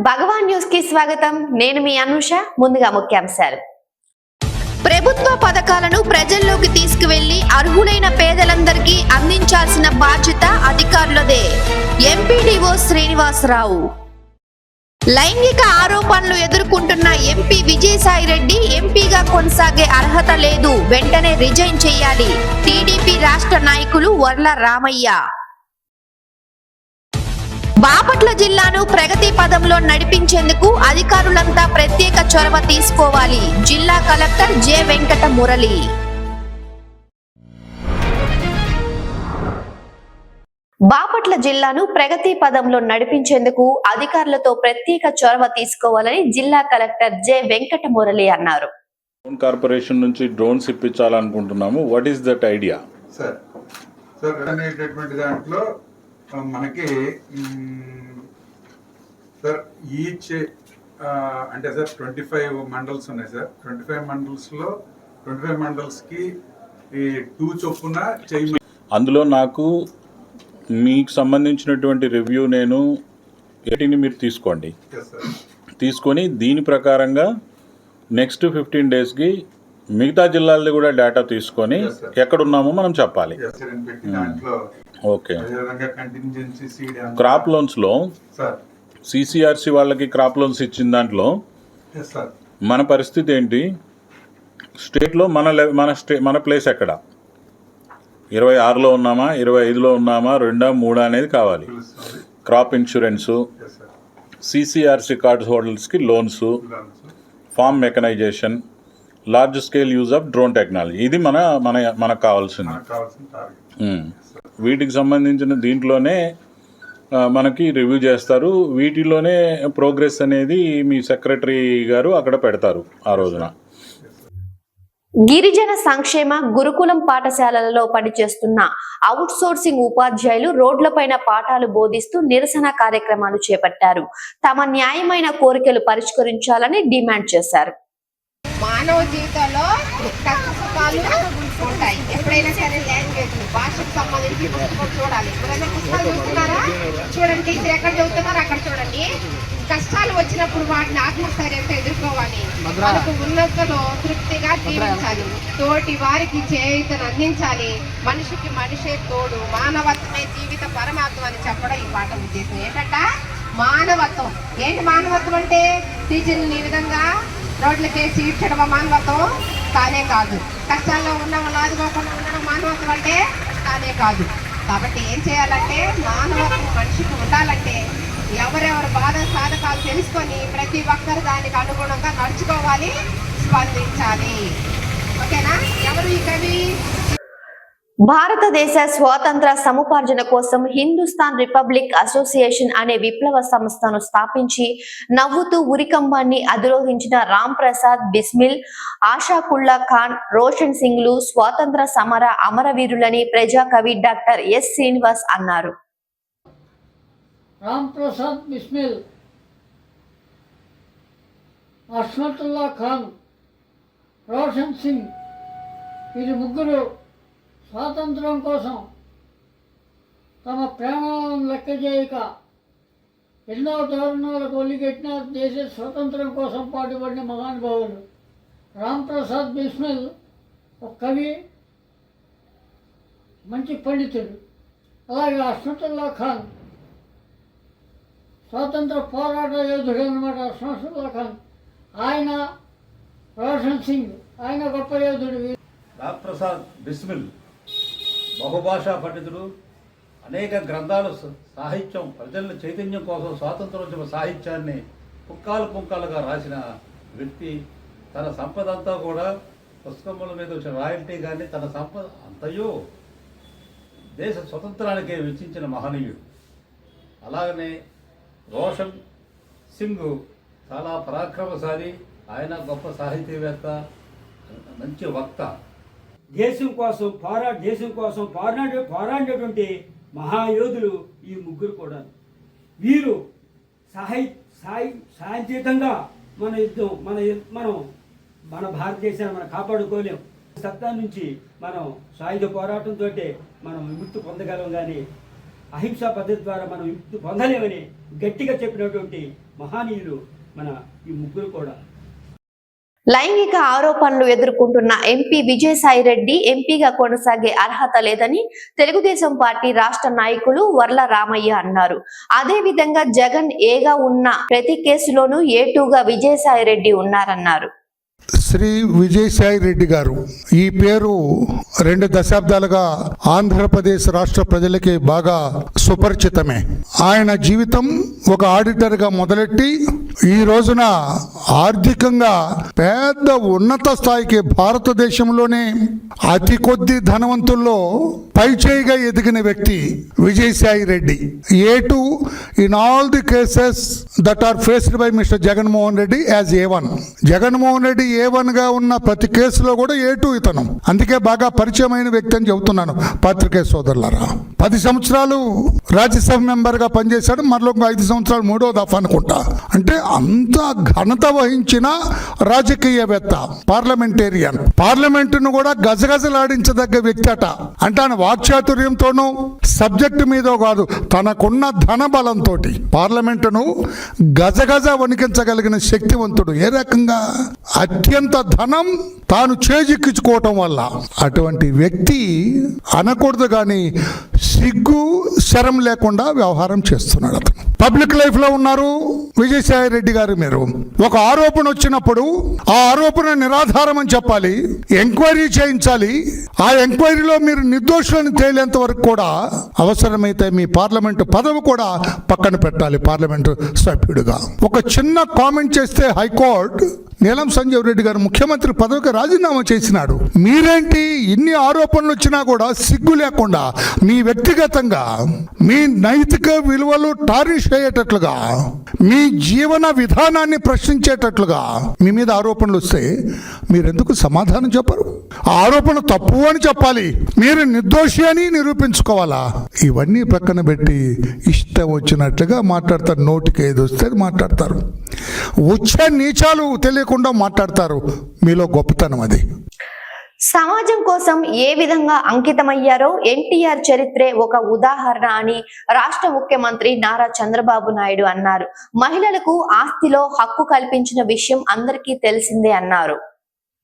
భగవాన్ న్యూస్కి స్వాగతం. నేను మీ అనుష ముందుగా ముఖ్యాంశాలు. ప్రభుత్వ పథకాలను ప్రజల్లోకి తీసుకువెళ్ళి అర్హులైన పేదలందరికీ అందించాల్సిన బాధ్యత అధికారులదే. ఎంపీడీఓ శ్రీనివాసరావు. లైంగిక ఆరోపణలు ఎదుర్కొంటున్న ఎంపీ విజయసాయిరెడ్డి ఎంపీగా కొనసాగే అర్హత లేదు. వెంటనే రిజైన్ చేయాలి. టీడీపీ రాష్ట్ర నాయకులు వర్ల రామయ్య. బాపట్ల జిల్లాను ప్రగతి పదంలో నడిపించేందుకు అధికారులంతా ప్రత్యేక చొరవ తీసుకోవాలి. జిల్లా కలెక్టర్ జె వెంకట మురళి. బాపట్ల జిల్లాను ప్రగతి పదంలో నడిపించేందుకు అధికారులతో ప్రత్యేక చొరవ తీసుకోవాలని జిల్లా కలెక్టర్ జె వెంకట మురళి అన్నారు. డ్రోన్ కార్పొరేషన్ నుంచి drones ఇప్పించాలనుకుంటున్నాము. What is that idea sir sir దాంట్లో మనకి సార్ ఈచ్ అంటే సార్ ట్వంటీ ఫైవ్ మండల్స్ ఉన్నాయి సార్. ట్వంటీ ఫైవ్ మండల్స్లో ట్వంటీ ఫైవ్ మండల్స్కి ఈ టూ చొప్పున చేయి అందులో నాకు మీకు సంబంధించినటువంటి రివ్యూ నేను ఏటిని మీరు తీసుకోండి. తీసుకొని దీని ప్రకారంగా నెక్స్ట్ ఫిఫ్టీన్ డేస్కి మిగతా జిల్లాలది కూడా డేటా తీసుకొని. ఎక్కడున్నామో మనం చెప్పాలి. ఓకే. క్రాప్ లోన్స్లో సిసిఆర్సి వాళ్ళకి క్రాప్ లోన్స్ ఇచ్చిన దాంట్లో మన పరిస్థితి ఏంటి? స్టేట్లో మన లె- మన స్టే మన ప్లేస్ ఎక్కడ? ఇరవై ఆరులో ఉన్నామా? ఇరవై ఐదులో ఉన్నామా? రెండా మూడా అనేది కావాలి. Crop insurance CCRC card హోల్డర్స్కి loans farm mechanisation large scale use of drone technology ఇది మన మన మనకు కావాల్సింది. మనకు కావాల్సిన టార్గెట్ ఉమ్. వీటికి సంబంధించిన దీంట్లోనే మనకి రివ్యూ చేస్తారు. వీటిలోనే ప్రోగ్రెస్ అనేది మీ సెక్రటరీ గారు అక్కడ పెడతారు ఆ రోజున. గిరిజన సంక్షేమ గురుకులం పాఠశాలలలో పనిచేస్తున్న అవుట్ సోర్సింగ్ ఉపాధ్యాయులు రోడ్లపైన పాఠాలు బోధిస్తూ నిరసన కార్యక్రమాలు చేపట్టారు. తమ న్యాయమైన కోరికలు పరిష్కరించాలని డిమాండ్ చేశారు. మానవ జీవితంలో కష్ట సుఖాలు ఉంటాయి. ఎప్పుడైనా సరే లాంగ్వేజ్ భాషకు సంబంధించి పుస్తకం చూడాలి. ఎప్పుడైనా పుస్తకాలు చూస్తున్నారా? చూడండి టీచర్ ఎక్కడ చదువుతున్నారో అక్కడ చూడండి. కష్టాలు వచ్చినప్పుడు వాటిని ఆత్మస్థైర్యంతో ఎదుర్కోవాలి. మనకు ఉన్నతలో తృప్తిగా జీవించాలి. తోటి వారికి చేయుతను అందించాలి. మనిషికి మనిషే తోడు. మానవత్వమే జీవిత పరమాత్మ అని చెప్పడం ఈ పాట ఉద్దేశం. ఏంటంట? మానవత్వం. ఏంటి మానవత్వం అంటే? టీచర్ని ఈ విధంగా రోడ్లకేసి ఈడ్చడం మానవత్వం కానే కాదు. కష్టాల్లో ఉన్న వాళ్ళు ఆదుకోకుండా ఉండడం మానవత్వం అంటే కానే కాదు. కాబట్టి ఏం చేయాలంటే మానవత్వం మనిషికి ఉండాలంటే ఎవరెవరు బాధ సాధకాలు తెలుసుకొని ప్రతి ఒక్కరు దానికి అనుగుణంగా నడుచుకోవాలి స్పందించాలి. ఓకేనా? ఎవరు ఈ కవి? భారతదేశ స్వాతంత్ర సముపార్జన కోసం హిందుస్థాన్ రిపబ్లిక్ అసోసియేషన్ అనే విప్లవ సంస్థను స్థాపించి నవ్వుతూ ఉరికంబాన్ని అధిరోహించిన రామ్ ప్రసాద్ బిస్మిల్ ఆషాకుల్లా ఖాన్ రోషన్ సింగ్లు స్వాతంత్ర సమర అమరవీరులని ప్రజాకవి డాక్టర్ ఎస్ శ్రీనివాస్ అన్నారు. రామ్ ప్రసాద్ బిస్మిల్ ఖాన్ రోషన్ సింగ్ వీరి ముగ్గురు స్వాతంత్రం కోసం తమ ప్రేమలను లెక్క చేయక ఎన్నో దారుణాలకు ఒలిగెట్టిన దేశ స్వాతంత్రం కోసం పాటుపడిన మహానుభావులు రామ్ ప్రసాద్ బిస్మిల్ ఒక కవి మంచి పండితుడు. అలాగే అష్మతుల్లా ఖాన్ స్వాతంత్ర పోరాట యోధుడు అనమాట అష్మతుల్లా ఖాన్. ఆయన రోషన్ సింగ్ ఆయన గొప్ప యోధుడు. రామ్ ప్రసాద్ బిస్మిల్. బహుభాషా పండితుడు అనేక గ్రంథాలు సాహిత్యం ప్రజల చైతన్యం కోసం స్వాతంత్రోద్యమ సాహిత్యాన్ని పుక్కాలు పుంకాలుగా రాసిన వ్యక్తి తన సంపద అంతా కూడా పుస్తకముల మీద వచ్చిన రాయల్టీ కానీ తన సంపద అంతయో దేశ స్వతంత్రానికే వెచ్చించిన మహనీయుడు. అలాగనే రోషన్ సింగ్ చాలా పరాక్రమశాలి ఆయన గొప్ప సాహితీవేత్త మంచి వక్త. దేశం కోసం పోరా దేశం కోసం పోరాడే పోరాడినటువంటి మహాయోధులు ఈ ముగ్గురు కూడా. వీరు సహాయ సాయి శాంతియుతంగా మన యుద్ధం మన మనం మన భారతదేశాన్ని మనం కాపాడుకోలేం. సత్తా నుంచి మనం సాయుధ పోరాటంతో మనం విముక్తి పొందగలం కానీ అహింసా పద్ధతి ద్వారా మనం విముక్తి పొందలేమని గట్టిగా చెప్పినటువంటి మహానీయులు మన ఈ ముగ్గురు కూడా. లైంగిక ఆరోపణలు ఎదుర్కొంటున్న ఎంపీ విజయసాయి రెడ్డి ఎంపీగా కొనసాగే అర్హత లేదని తెలుగుదేశం పార్టీ రాష్ట్ర నాయకులు వర్ల రామయ్య అన్నారు. అదే విధంగా జగన్ ఏగా ఉన్న ప్రతి కేసులోనూ ఏటూగా విజయసాయి రెడ్డి ఉన్నారన్నారు. శ్రీ విజయసాయి రెడ్డి గారు ఈ పేరు రెండు దశాబ్దాలుగా ఆంధ్రప్రదేశ్ రాష్ట్ర ప్రజలకి బాగా సుపరిచితమే. ఆయన జీవితం ఒక ఆడిటర్గా మొదలెట్టి ఈ రోజున ఆర్థికంగా పెద్ద ఉన్నత స్థాయికి భారతదేశంలోనే అతి కొద్ది ధనవంతుల్లో పైచేయిగా ఎదిగిన వ్యక్తి Vijayasai Reddy. A two in all the cases that are faced by mister Jaganmohan Reddy as A one. Jaganmohan Reddy A వన్గా ఉన్న ప్రతి కేసులో కూడా ఏ టూ ఇతను. అందుకే బాగా పరిచయమైన వ్యక్తి అని చెబుతున్నాను. పాత్రికేయ సోదరులారా. పది సంవత్సరాలు రాజ్యసభ మెంబర్గా పనిచేశాడు. మరలో ఐదు సంవత్సరాలు మూడో దఫా అనుకుంటా. అంటే అంత ఘనత వహించిన రాజకీయవేత్త పార్లమెంటేరియన్. పార్లమెంటును కూడా గజగజలాడించదగ్గ వ్యక్తి అట అంటే ఆయన వాక్చాతుర్యంతోనూ సబ్జెక్టు మీద కాదు తనకున్న ధన బలంతో పార్లమెంటును గజగజ వణికించగలిగిన శక్తివంతుడు. ఏ రకంగా? అత్యంత ధనం తాను చేజిక్కించుకోవటం వల్ల. అటువంటి వ్యక్తి అనకూడదు కానీ సిగ్గు శరం లేకుండా వ్యవహారం చేస్తున్నాడు అతను. పబ్లిక్ లైఫ్లో ఉన్నారు. విజయసాయి రెడ్డి గారు మీరు. ఒక ఆరోపణ వచ్చినప్పుడు ఆ ఆరోపణ నిరాధారం అని చెప్పాలి ఎంక్వైరీ చేయించాలి. ఆ ఎంక్వైరీలో మీరు నిర్దోషులను తేలేంత వరకు కూడా అవసరమైతే మీ పార్లమెంటు పదవి కూడా పక్కన పెట్టాలి పార్లమెంటు సభ్యుడిగా. ఒక చిన్న కామెంట్ చేస్తే హైకోర్టు నీలం సంజీవ్ రెడ్డి గారు ముఖ్యమంత్రి పదవికి రాజీనామా చేసినాడు. మీరేంటి ఇన్ని ఆరోపణలు వచ్చినా కూడా సిగ్గు లేకుండా మీ వ్యక్తిగతంగా మీ నైతిక విలువలు టారిష్ అయ్యేటట్లుగా మీ జీవన విధానాన్ని ప్రశ్నించేటట్లుగా మీ మీద ఆరోపణలు వస్తే మీరెందుకు సమాధానం చెప్పరు? ఆరోపణ తప్పు అని చెప్పాలి. మీరు నిర్దోషి అని నిరూపించుకోవాలా? ఇవన్నీ ప్రక్కన పెట్టి ఇష్టం వచ్చినట్లుగా మాట్లాడతారు. నోటికి ఏది వస్తే మాట్లాడతారు. ఉచ్చ నీచాలు తెలియకుండా మాట్లాడతారు. మీలో గొప్పతనం అది. సమాజం కోసం ఏ విధంగా అంకితమయ్యారో ఎన్టీఆర్ చరిత్రే ఒక ఉదాహరణ అని రాష్ట్ర ముఖ్యమంత్రి నారా చంద్రబాబు నాయుడు అన్నారు. మహిళలకు ఆస్తిలో హక్కు కల్పించిన విషయం అందరికీ తెలిసిందే అన్నారు.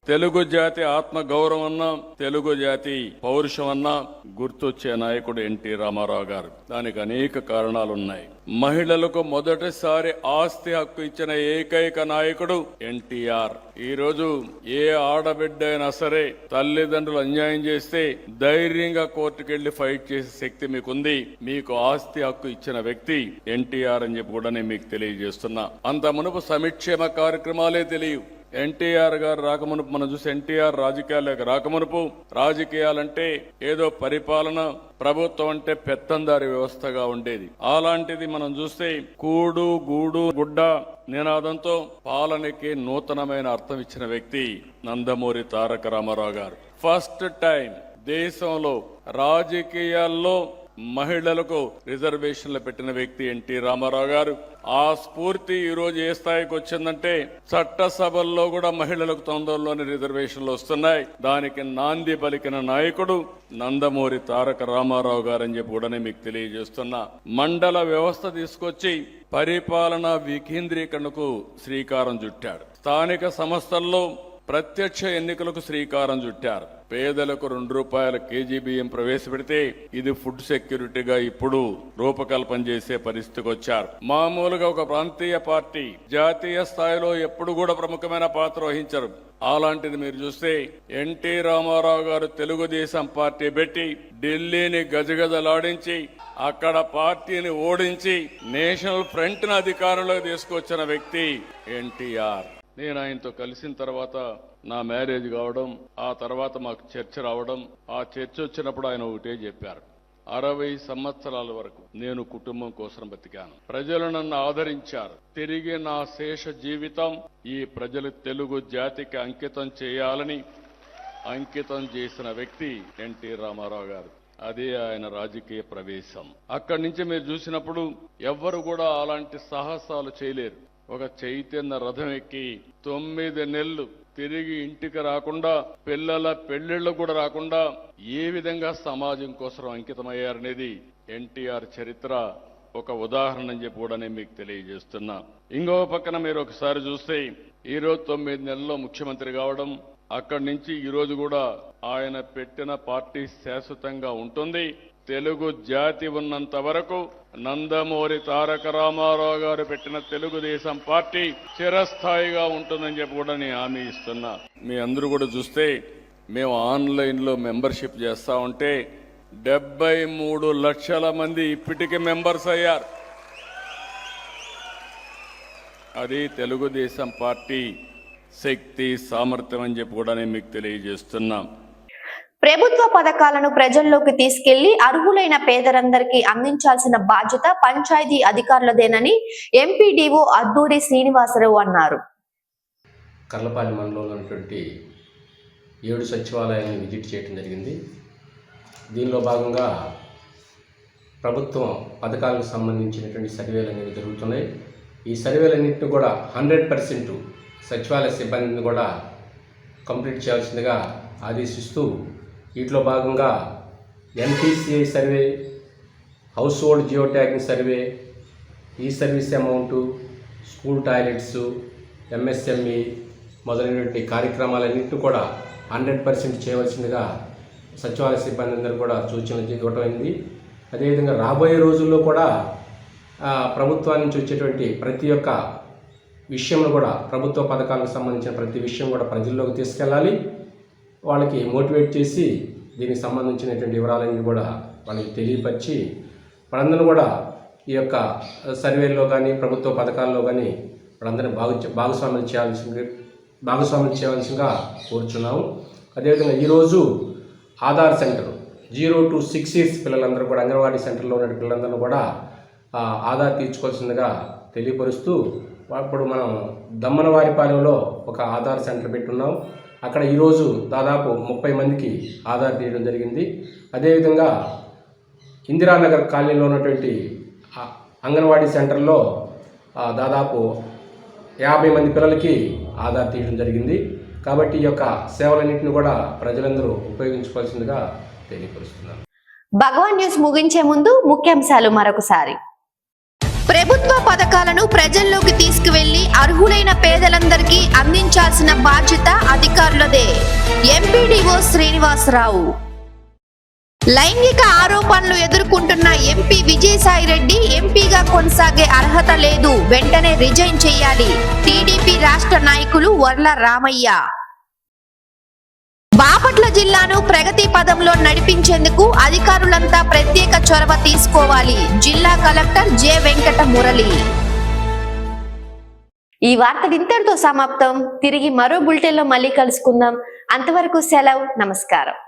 తెలుగు జాతి ఆత్మ గౌరవం అన్నా తెలుగు జాతి పౌరుషం అన్నా గుర్తొచ్చే నాయకుడు ఎన్టీ రామారావు గారు. దానికి అనేక కారణాలున్నాయి. మహిళలకు మొదటిసారి ఆస్తి హక్కు ఇచ్చిన ఏకైక నాయకుడు ఎన్టీఆర్. ఈ రోజు ఏ ఆడబిడ్డ అయినా సరే తల్లిదండ్రులు అన్యాయం చేస్తే ధైర్యంగా కోర్టుకెళ్ళి ఫైట్ చేసే శక్తి మీకుంది. మీకు ఆస్తి హక్కు ఇచ్చిన వ్యక్తి ఎన్టీఆర్ అని చెప్పి కూడా నేను మీకు తెలియజేస్తున్నా. అంత మునుపు సంక్షేమ కార్యక్రమాలే తెలియవు. ఎన్టీఆర్ గారు రాకమునుపు మనం చూసి ఎన్టీఆర్ రాజకీయాలకు రాకమునుపు రాజకీయాలంటే ఏదో పరిపాలన ప్రభుత్వం అంటే పెత్తందారి వ్యవస్థగా ఉండేది. అలాంటిది మనం చూస్తే కూడు గూడు గుడ్డ నినాదంతో పాలనకి నూతనమైన అర్థం ఇచ్చిన వ్యక్తి నందమూరి తారక రామారావు గారు. ఫస్ట్ టైం దేశంలో రాజకీయాల్లో మహిళలకు రిజర్వేషన్లు పెట్టిన వ్యక్తి ఎన్టీ రామారావు గారు. ఆ స్ఫూర్తి ఈరోజు ఏ స్థాయికి వచ్చిందంటే చట్టసభల్లో కూడా మహిళలకు తొందరలోనే రిజర్వేషన్లు వస్తున్నాయి. దానికి నాంది పలికిన నాయకుడు నందమూరి తారక రామారావు గారని చెప్పి కూడా మీకు తెలియజేస్తున్నా. మండల వ్యవస్థ తీసుకొచ్చి పరిపాలన వికేంద్రీకరణకు శ్రీకారం చుట్టాడు. స్థానిక సంస్థల్లో ప్రత్యక్ష ఎన్నికలకు శ్రీకారం చుట్టారు. పేదలకు రెండు రూపాయల కేజీ బియ్యం ప్రవేశపెడితే ఇది ఫుడ్ సెక్యూరిటీగా ఇప్పుడు రూపకల్పన చేసే పరిస్థితికి వచ్చారు. మామూలుగా ఒక ప్రాంతీయ పార్టీ జాతీయ స్థాయిలో ఎప్పుడు కూడా ప్రముఖమైన పాత్ర వహించరు. అలాంటిది మీరు చూస్తే ఎన్టీ రామారావు గారు తెలుగుదేశం పార్టీ పెట్టి ఢిల్లీని గజగజలాడించి అక్కడ పార్టీని ఓడించి నేషనల్ ఫ్రంట్ అధికారంలోకి తీసుకొచ్చిన వ్యక్తి ఎన్టీఆర్. నేను ఆయనతో కలిసిన తర్వాత నా మ్యారేజ్ కావడం ఆ తర్వాత మాకు చర్చ రావడం ఆ చర్చ వచ్చినప్పుడు ఆయన ఒకటే చెప్పారు. అరవై సంవత్సరాల వరకు నేను కుటుంబం కోసం బతికాను. ప్రజలు నన్ను ఆదరించారు. తిరిగి నా శేష జీవితం ఈ ప్రజలు తెలుగు జాతికి అంకితం చేయాలని అంకితం చేసిన వ్యక్తి ఎన్టీ రామారావు గారు. అదే ఆయన రాజకీయ ప్రవేశం. అక్కడి నుంచి మీరు చూసినప్పుడు ఎవ్వరు కూడా అలాంటి సాహసాలు చేయలేరు. ఒక చైతన్య రథం ఎక్కి తొమ్మిది నెలలు తిరిగి ఇంటికి రాకుండా పిల్లల పెళ్ళిళ్ళు కూడా రాకుండా ఏ విధంగా సమాజం కోసం అంకితమయ్యారనేది ఎన్టీఆర్ చరిత్ర ఒక ఉదాహరణ అని చెప్పి కూడా నేను మీకు తెలియజేస్తున్నా. ఇంకో పక్కన మీరు ఒకసారి చూస్తే ఈ రోజు తొమ్మిది నెలల్లో ముఖ్యమంత్రి కావడం అక్కడి నుంచి ఈ రోజు కూడా ఆయన పెట్టిన పార్టీ శాశ్వతంగా ఉంటుంది. తెలుగు జాతి ఉన్నంత వరకు నందమూరి తారక రామారావు గారు పెట్టిన తెలుగుదేశం పార్టీ చిరస్థాయిగా ఉంటుందని చెప్పి కూడా నేను హామీ ఇస్తున్నా. మీ అందరూ కూడా చూస్తే మేము ఆన్లైన్లో మెంబర్షిప్ చేస్తా ఉంటే డెబ్బై మూడు లక్షల మంది ఇప్పటికే మెంబర్స్ అయ్యారు. అది తెలుగుదేశం పార్టీ శక్తి సామర్థ్యం అని చెప్పి కూడా నేను మీకు తెలియజేస్తున్నాం. ప్రభుత్వ పథకాలను ప్రజల్లోకి తీసుకెళ్ళి అర్హులైన పేదలందరికీ అందించాల్సిన బాధ్యత పంచాయతీ అధికారులదేనని ఎంపీడీఓ అద్దూరి శ్రీనివాసరావు అన్నారు. కర్లపాలి మండలంలో ఉన్నటువంటి ఏడు సచివాలయాన్ని విజిట్ చేయడం జరిగింది. దీనిలో భాగంగా ప్రభుత్వం పథకాలకు సంబంధించినటువంటి సర్వేలు అనేవి జరుగుతున్నాయి. ఈ సర్వేలన్నింటినీ కూడా హండ్రెడ్ పర్సెంట్ సచివాలయ సిబ్బందిని కూడా కంప్లీట్ చేయాల్సిందిగా ఆదేశిస్తూ వీటిలో భాగంగా NTCI survey household geo tagging survey ఈ service amount school toilets MSME మొదలైనటువంటి కార్యక్రమాలన్నింటినీ కూడా హండ్రెడ్ పర్సెంట్ చేయవలసిందిగా సచివాలయ సిబ్బంది అందరూ కూడా సూచనలు ఇవ్వటం అయింది అదేవిధంగా రాబోయే రోజుల్లో కూడా ఆ, ప్రభుత్వం నుంచి వచ్చేటువంటి ప్రతి ఒక్క విషయంలో కూడా ప్రభుత్వ పథకాలకు సంబంధించిన ప్రతి విషయం కూడా ప్రజల్లోకి తీసుకెళ్ళాలి. వాళ్ళకి మోటివేట్ చేసి దీనికి సంబంధించినటువంటి వివరాలన్నీ కూడా వాళ్ళకి తెలియపరిచి వాళ్ళందరూ కూడా ఈ యొక్క సర్వేల్లో కానీ ప్రభుత్వ పథకాల్లో కానీ వాళ్ళందరినీ భాగ భాగస్వామ్యం చేయాల్సింది భాగస్వామ్యం చేయాల్సిందిగా కోరుచున్నాము. అదేవిధంగా ఈరోజు Aadhaar center zero to six years పిల్లలందరూ కూడా అంగన్వాడీ సెంటర్లో ఉన్న పిల్లలందరూ కూడా ఆ, ఆధార్ తీర్చుకోవాల్సిందిగా తెలియపరుస్తూ అప్పుడు మనం దమ్మనవారిపాలెంలో ఒక ఆధార్ సెంటర్ పెట్టున్నాం. అక్కడ ఈరోజు దాదాపు ముప్పై మందికి ఆధార్ తీయడం జరిగింది. అదేవిధంగా ఇందిరానగర్ కాలనీలో ఉన్నటువంటి అంగన్వాడీ సెంటర్లో దాదాపు యాభై మంది పిల్లలకి ఆధార్ తీయడం జరిగింది. కాబట్టి ఈ యొక్క సేవలన్నింటిని కూడా ప్రజలందరూ ఉపయోగించుకోవాల్సిందిగా తెలియపరుస్తున్నాను. భగవాన్ న్యూస్ ముగించే ముందు ముఖ్యాంశాలు మరొకసారి. ప్రభుత్వ పథకాలను ప్రజల్లోకి తీసుకువెళ్ళి అర్హులైన పేదలందరికీ అందించాల్సిన బాధ్యత అధికారులదే. ఎంపీడీఓ శ్రీనివాసరావు. లైంగిక ఆరోపణలు ఎదుర్కొంటున్న ఎంపీ విజయసాయి రెడ్డి ఎంపీగా కొనసాగే అర్హత లేదు. వెంటనే రిజైన్ చేయాలి. టీడీపీ రాష్ట్ర నాయకులు వర్ల రామయ్య. బాపట్ల జిల్లాను ప్రగతి పదంలో నడిపించేందుకు అధికారులంతా ప్రత్యేక చొరవ తీసుకోవాలి. జిల్లా కలెక్టర్ జె. వెంకట మురళి. ఈ వార్త ఇంతటితో సమాప్తం. తిరిగి మరో బులెటిన్లో మళ్ళీ కలుసుకుందాం. అంతవరకు సెలవు. నమస్కారం.